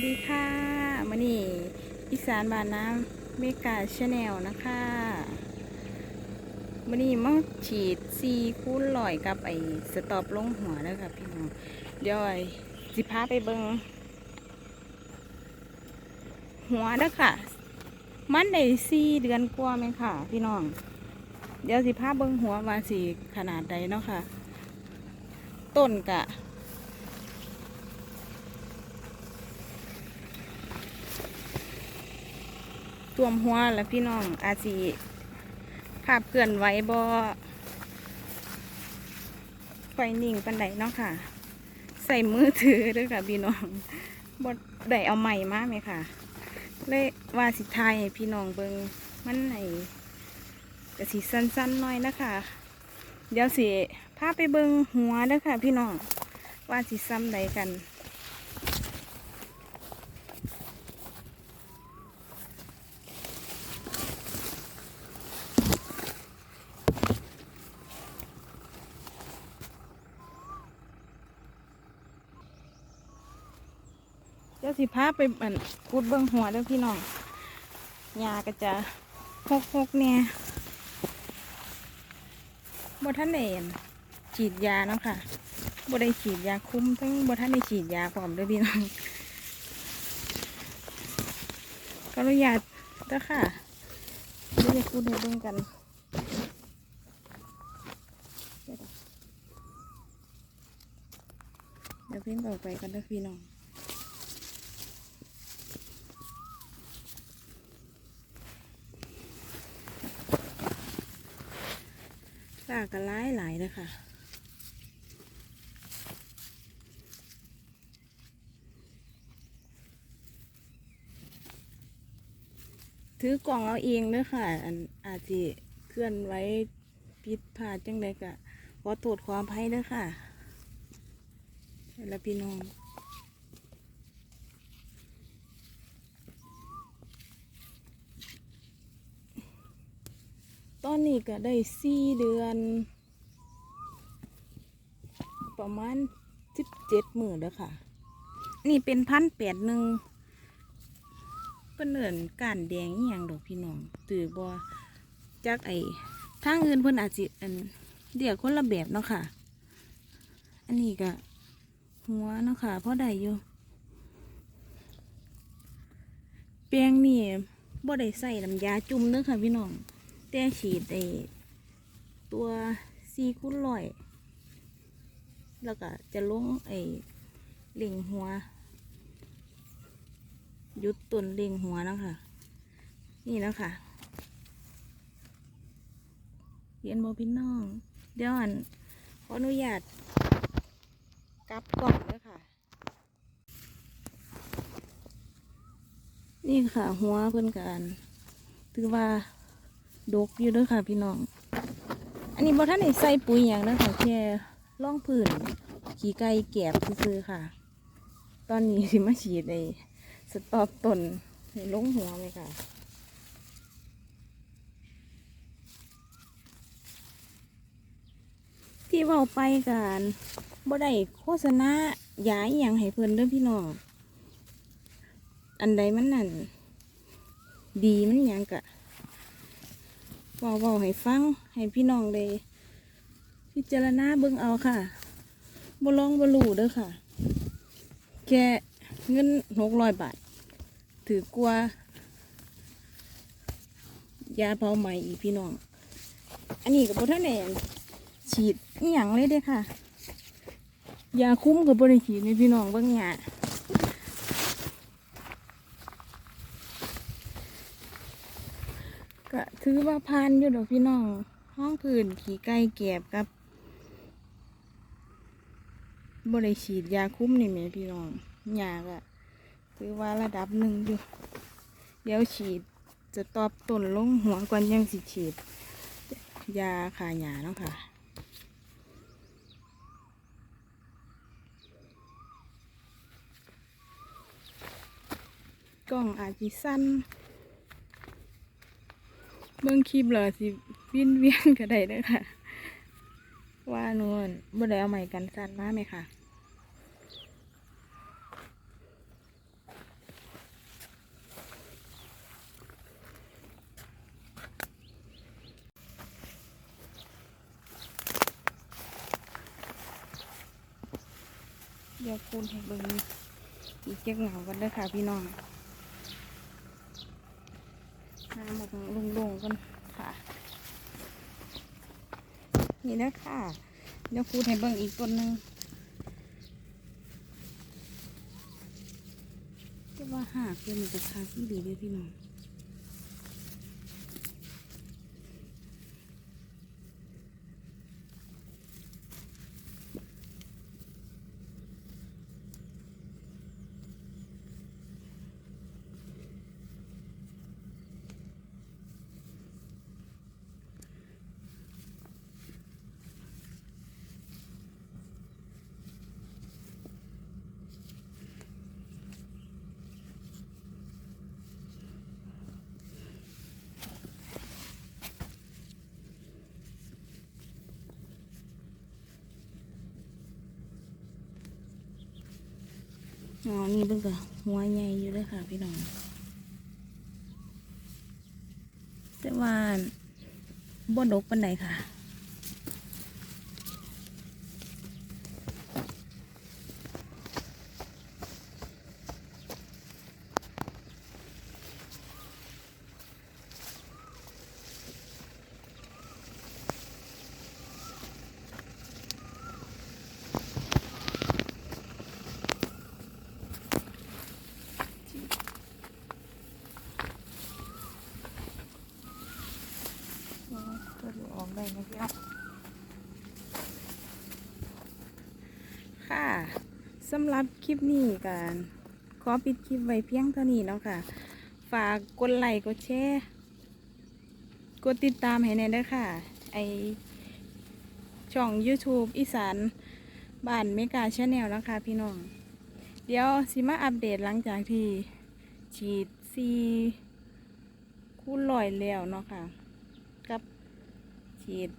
สดีค่ะมานี่อีสานบานน้ำเมกาชาแนลนะคะมานี่มาฉีดซีคูณลอยกับไอ้สตอบลงหัวแล้วค่ะพี่น้องเดี๋ยวไอ้สิพาไปเบิงหัวเด้อค่ะ มันได้ซีเดือนกว่าไหมค่ะ พี่น้อง เดี๋ยวสิพาเบิงหัวว่าสีขนาดใดเนาะค่ะ ต้นกะ ตวมหัวแล้วพี่น้องอาจสิภาพเคลื่อนไหวบ่ไฟนิ่งปันไดเนาะค่ะ ใส่มือถือด้วยค่ะพี่น้องบ่ได้เอาใหม่มากไหมค่ะเลยว่าสิไทยพี่น้องเบิงมันไหนกะสิสั้นๆหน่อยนะคะ เดี๋ยวสิพาไปเบิงหัวด้อค่ะ พี่น้องว่าสิซ้ำใดกัน สิพาไปอันกุดเบิ้องหัวเด้อพี่น้องยาก็จะหกหกๆเนี่ยบท่านได้อั่นฉีดยาเนาะค่ะบ่ได้ฉีดยาคุ้มทั้งบท่านได้ฉีดยาพร้อมเด้วยพี่น้องขออนุญาเด้อค่ะเดี๋ยวจะพูดให้เบิ่งกันเดี๋ยวพิ่งต่อไปกันเด้อพี่น้อง ปลา ก็หลายหลายนะคะถือกล่องเอาเองเด้อค่ะอันอาจจะเคลื่อนไว้ผิดพลาดจังใดก็ขอโทษความภัยเด้อค่ะแล้วพี่น้อง นนี้ก็ได้สี่เดือน ประมาณสิบเจ็ดหมื่นแล้วค่ะ นี่เป็นพันแปดหนึ่งเป็นเนินการแดงอย่างดอกพี่น้องตือบ่จากไอ้ทางอื่นเพิ่นอาจจะอันเดี๋ยวคนละแบบเนาะค่ะ อันนี้ก็หัวเนาะค่ะพราะได้อยู่แปรงนี่บ่ได้ใส่น้ำยาจุ่มเด้อค่ะพี่น้อง แต่ฉีดไอตัวซีคุ้นลอย แล้วก็จะลงไอเล่งหัว ยุดต้นเล่งหัวแล้วค่ะนี่แล้วค่ะเรียนบอพี่น้อง เดี๋ยวอันขออนุญาตกลับกล่องเลยค่ะ นี่ค่ะ หัวเพื่อนกันถือว่า ดกอยู่ด้วยค่ะพี่น้อง อันนี้บอท่านได้ใส่ปุ๋ยอย่างนะคะแค่ล่องพื้นขี่ไก่แกบซื้อค่ะ ตอนนี้สิมาฉีดในสตอบต้นให้ลงหัวเลยค่ะที่เว่าไปกันบ่ได้โฆษณาหยาอย่างให้เพิ่นเด้อพี่น้อง อันใดมันนั่น ดีมันยังกะ ว้าเว้าให้ฟัง ให้พี่น้องได้พิจารณาเบิ่งเอาค่ะบลองบ่รู้เด้อค่ะแค่เงินหกร้อยบาท ถือกลัวยาเผาไหม้อีกพี่น้อง อันนี้กับบ่ท่านแอนฉีดอหย่างเลยเด้ค่ะ ยาคุ้มกับบริฉีดในพี่น้องเบิ่งหยา ก็ ถือว่าพานอยู่ดอกพี่น้องห้องพื้นขี่ไก่แก็บกับบริฉีดยาคุ้มนี่แหมพี่น้องยาก็ถือว่าระดับหนึ่งอยู่ เดี๋ยวฉีดจะตอบต้นลงหัวก่อนยังสิฉีด ยาขาหยาเนาะค่ะกล้องอาจจะสั้น เบื้องคลิปเลยสิวิ่นเวียนก็ได้ด้วยค่ะ ว่านวลบ่ได้เอาใหม่กันสั้นมากไหมค่ะเดี๋ยวคุณให้เบิ่งอีกเจ๊กเหงากันด้วยค่ะพี่น้อง หาหมดลงๆกันค่ะ นี่นะค่ะเดี๋ยวคูณให้เบิ่งอีกต้นหนึ่งจะว่าหากเป็นมันจะคาที่ดีเด้อพี่น้อง อ๋อนี่เบิ่งก็หัวใหญ่อยู่เลยค่ะพี่น้อง แต่ว่าบ่ดกปันไหนค่ะ ก็ดูออกได้นะพี่น้องค่ะสำหรับคลิปนี้กันขอปิดคลิปไว้เพียงเท่านี้เนาะค่ะ ฝากกดไลค์กดแชร์กดติดตามให้แน่ด้วยค่ะ ไอช่อง YouTube อีสานบ้านเมกาชาแนลนะคะพี่น้อง เดี๋ยวสิมาอัปเดตหลังจากที่ฉีดซีคูณลอยแล้วเนาะค่ะ ฉีด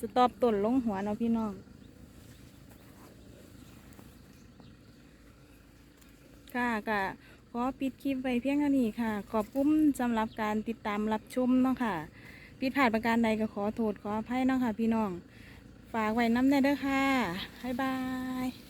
สตอบต้นลงหัวเนาะพี่น้องค่ะก็ขอปิดคลิปไว้เพียงเท่านี้ค่ะ ขอบคุณสำหรับการติดตามรับชมเนาะค่ะผิดพลาดประการใดก็ขอโทษขออภัยเนาะค่ะ พี่น้อง ฝากไว้น้ำแน่เด้อค่ะบ๊ายบาย